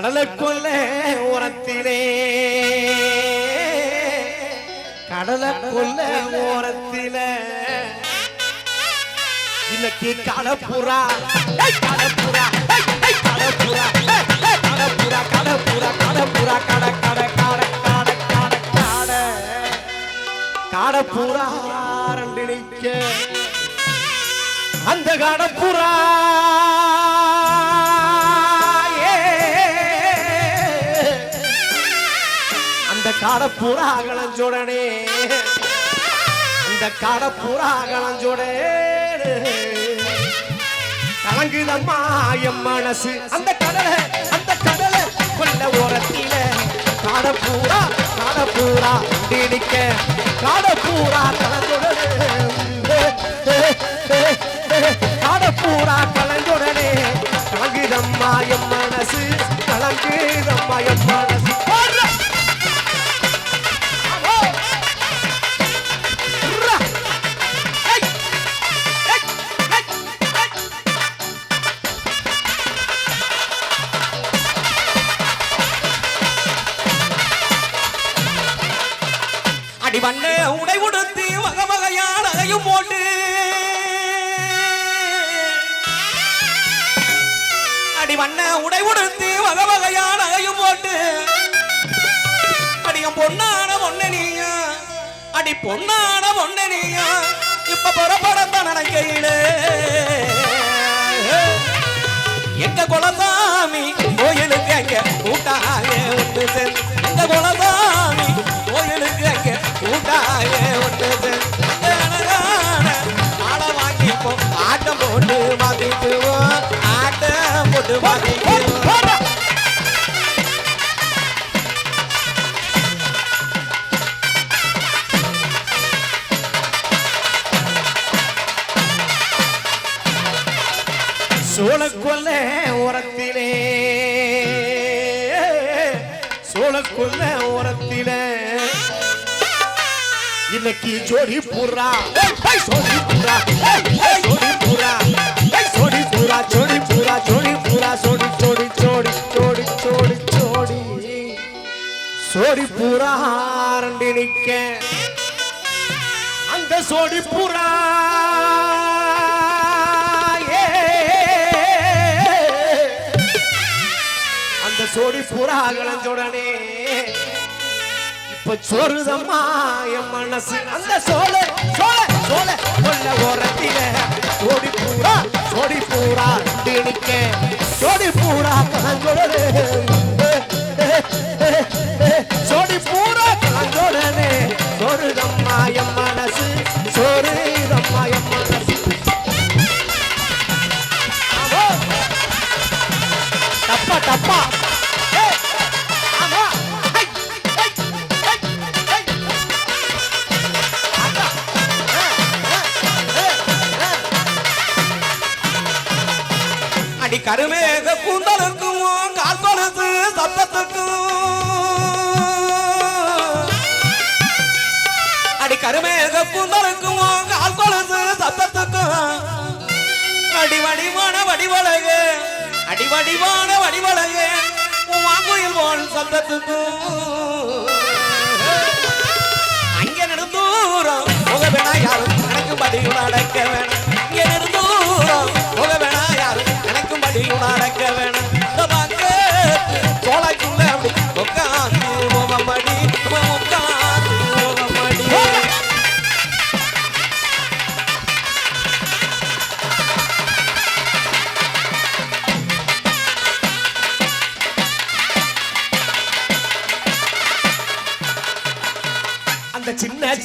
கடலுக்குள்ள ஓரத்திலே. கடலுக்குள்ள ஓரத்தில. இன்னைக்கு கடப்புறா ஏய், கடப்புறா கடப்புறா கடப்புறா கடப்புறா கடப்புறா கட கட கட கட கட கட. காடப்புறா ரெண்டு நிக்க அந்த காடப்புறா அந்த காடை காடப்புறா அகலஞ்சோடனே அந்த காடப்புறா அகலஞ்சோடே கலங்குதம்மா என் மனசு. அந்த கடலை அந்த கடலை கொல்ல ஓரத்தில. காடை பூரா காடை பூரா திணிக்க காடை பூரா கலந்துடனே. அடிவண்ணே உடை உடுத்தி வகை வகையான போட்டு. போட்டு அடிவண்ண உடை உடுத்தி வகை வகையான அதையும் போட்டு. அடியம் பொன்னான ஒன்ன நீயா? அடி பொண்ணான பொண்ணு நீயா? இப்ப புறப்படத்தான் நடக்கையிலே. எங்க குலசாமி கோயிலுக்கு எங்க கூட்டாக ஒன்று செல் எங்க குலசாமி ஆட்டம் போட்டு சோழக்கொல்ல உரத்திலே சோழக்கொல்ல இன்னைக்கு ஜோடி புறா ஜோடி புறா ஜோடி புறா ஜோடி புறா ஜோடி புறா ஜோடி புறா ஜோடி ஜோடி ஜோடி ஜோடி ஜோடி ஜோடி. சோடி புறா ரெண்டு நிக்க அந்த சோடி புறா அந்த சோடி புறா கலஞ்சோடனே இப்ப சோறுதம்மா என் மனசு அந்த சோழ சோழ சோழ கொல்ல ஓரத்தில சோடி பூரா சோடி பூரா திணிக்க சோடி பூரா கலஞ்சோடனே கருமேக கூந்தலுக்கும் கால் சத்தத்துக்கும் அடி கருமேக கூந்தலுக்கும் கால் சத்தத்துக்கும் அடி வடிவான வடிவழகு அடி வடிவான வடிவழகு உன் வாங்குயில் போல் சத்தத்துக்கும்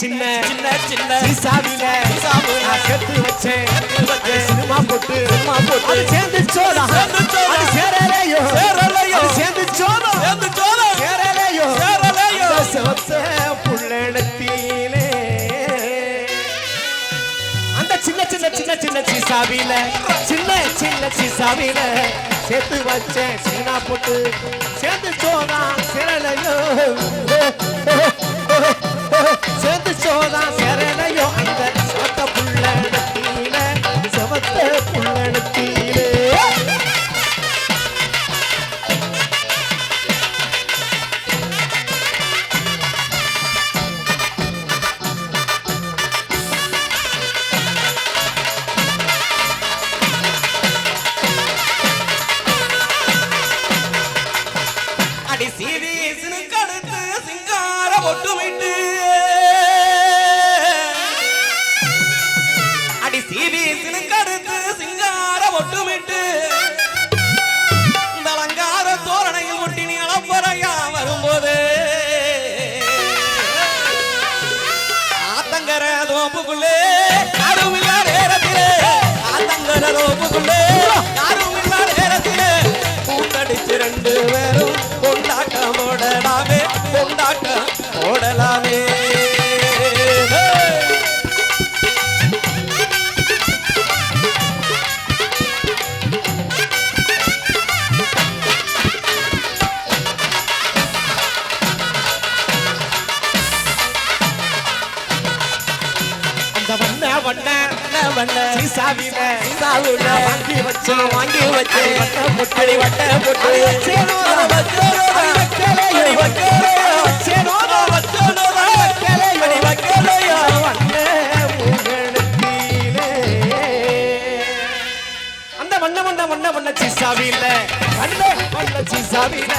சின்ன சின்ன சின்ன. சீசாவில சீசாவுல. கத்து வச்சேன். வச்சேன். சினிமா போட்டு. சினிமா போட்டு. அது சேர்ந்து சோதா சேர்ந்து சோளம். அது சேரலையோ. சேரலையோ. அது சேர்ந்து சோதா சேர்ந்து சோளம். சேரலையோ. சேரலையோ. சிவத்த புள்ளடத்திலே அந்த சின்ன சின்ன சின்ன சின்ன சீசாவில சின்ன சின்ன சீசாவில சேர்த்து வச்சேன். சீனா போட்டு. சேர்ந்து சோதா சேரலையோ. தோப்புக்குள்ளே யாரும் நேரத்திலே ஆத்தங்கர தோப்புக்குள்ளே யாரும் நேரத்திலே. கூட்டடிச்சு ரெண்டு பேரும் கொண்டாட்டம் ஓடலாமே கொண்டாட்டம் ஓடலாமே சாவுல வாங்கி வச்சு வாங்கி வச்சு வட்ட முட்டை அடி வட்ட போட்டு அடி வச்சேனோ, வச்சேனோ, வச்சேனோ, வச்சேனோ, வைக்கலையோ. வண்ண முகத்திலே. அந்த வண்ண வண்ண வண்ண வண்ண சீசாவில வண்ண வண்ண சீசாவில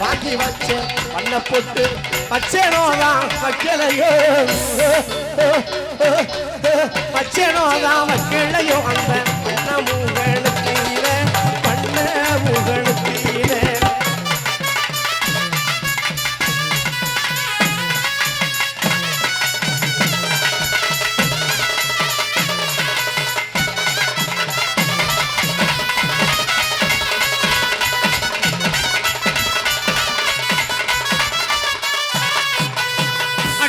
வாங்கி வச்ச வண்ண போட்டு பச்சேனோதான் வைக்கலையோ பச்சேனோதான் வைக்கலையோ அந்த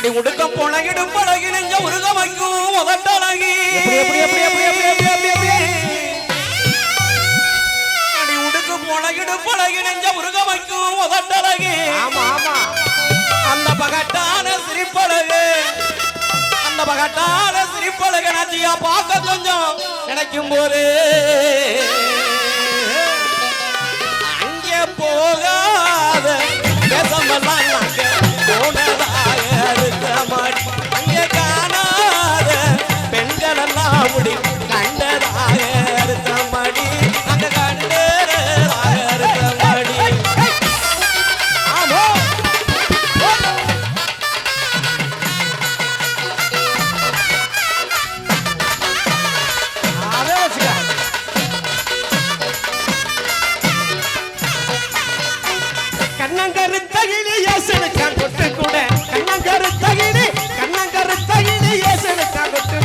அடி உடுக்க புழகிடும் பழகி நெஞ்ச உருக வைக்கும் முதட்டழகி? அடி உடுக்க புழகிடும் பழகி நெஞ்ச உருக வைக்கும் முதட்டழகி அந்த பகட்டான சிரிப்பழகு அந்த பகட்டான சிரிப்பழகு நச்சியா பார்க்க கொஞ்சம் நினைக்கும் போது அங்கே போகாத தேசமெல்லாம் கண்ணங்கருத்தகிலி ஏசனுக்கான் கொட்டு கூட கண்ணங்கருத்தகிலி கண்ணங்கருத்தகிலி ஏசனுக்கான் கொட்டு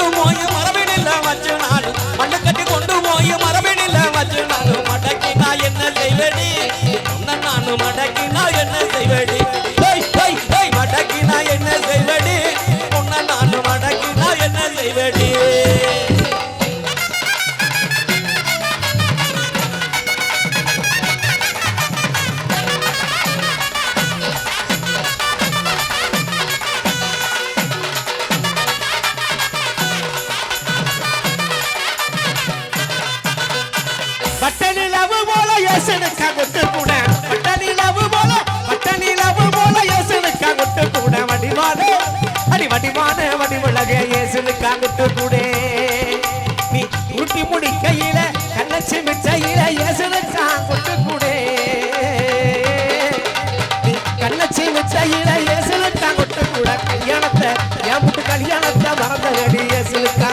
கொண்டு போய் மரபினில்ல வச்சு நானு மண்ணு கட்டி கொண்டு போய் மரபினில்ல வச்சு நானு மடக்கினா என்ன செய்வனே இயேசுனுக்கா கொட்டு நீ ஊட்டி முடிக்கையில கண்ணச்சி மிச்சையில இயேசுனுக்கா கொட்டு கூட நீ கண்ணச்சி மிச்சையில இயேசுனுக்கா கொட்டு கூட கல்யாணத்தை என் முட்டு கல்யாணத்தை மறந்த இயேசுனுக்கா